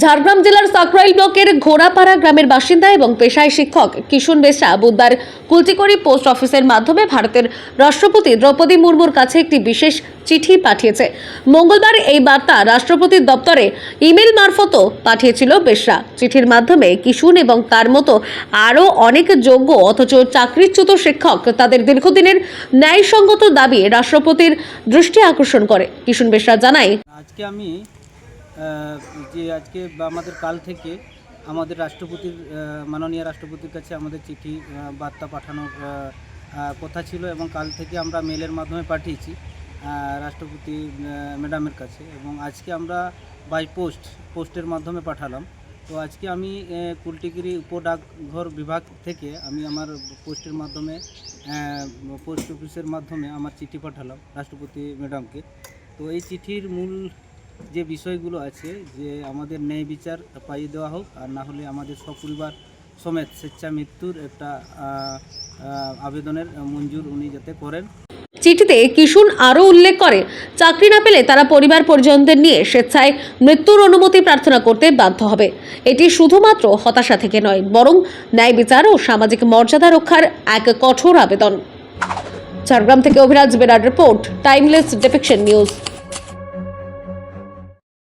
ঝাড়গ্রাম জেলার সাকরাইল ব্লকের ঘোড়াপাড়া গ্রামের বাসিন্দা এবং পেশায় শিক্ষক কিশুন বেসরা বুধবার কুলচিকড়ি পোস্ট অফিসের মাধ্যমে ভারতের রাষ্ট্রপতি দ্রৌপদী মুর্মুর কাছে একটি বিশেষ চিঠি পাঠিয়েছে। মঙ্গলবার এই বার্তা রাষ্ট্রপতির দপ্তরে ইমেল মারফতও পাঠিয়েছিল বেসরা চিঠির মাধ্যমে কিশুন এবং তার মতো আরও অনেক যোগ্য অথচ চাকরিচ্যুত শিক্ষক তাদের দীর্ঘদিনের ন্যায়সঙ্গত দাবি রাষ্ট্রপতির দৃষ্টি আকর্ষণ করে। কিশুন বেসরা জানায়, আজকে আমি যে আজকে বা আমাদের কাল থেকে আমাদের রাষ্ট্রপতির মাননীয় রাষ্ট্রপতির কাছে আমাদের চিঠি বার্তা পাঠানোর কথা ছিল এবং কাল থেকে আমরা মেলের মাধ্যমে পাঠিয়েছি রাষ্ট্রপতি ম্যাডামের কাছে এবং আজকে আমরা বাই পোস্ট পোস্টের মাধ্যমে পাঠালাম। তো আজকে আমি কুলটিগিরি উপডাকঘর বিভাগ থেকে আমি আমার পোস্টের মাধ্যমে পোস্ট অফিসের মাধ্যমে আমার চিঠি পাঠালাম রাষ্ট্রপতি ম্যাডামকে। তো এই চিঠির মূল যে বিষয়গুলো আছে, যে আমাদের ন্যায় বিচার পাইয়ে দেওয়া হোক, আর না হলে আমাদের সপরিবার সমেত স্বেচ্ছা মৃত্যুর একটা আবেদনের মঞ্জুর উনি যাতে করেন। চিঠিতে কিশুন আরও উল্লেখ করে, চাকরি না পেলে তারা পরিবার পরিজনদের নিয়ে স্বেচ্ছায় মৃত্যুর অনুমতি প্রার্থনা করতে বাধ্য হবে। এটি শুধুমাত্র হতাশা থেকে নয়, বরং ন্যায় বিচার ও সামাজিক মর্যাদা রক্ষার এক কঠোর আবেদন। ঝাড়গ্রাম থেকে Abhiraj Berar report, timeless depiction news.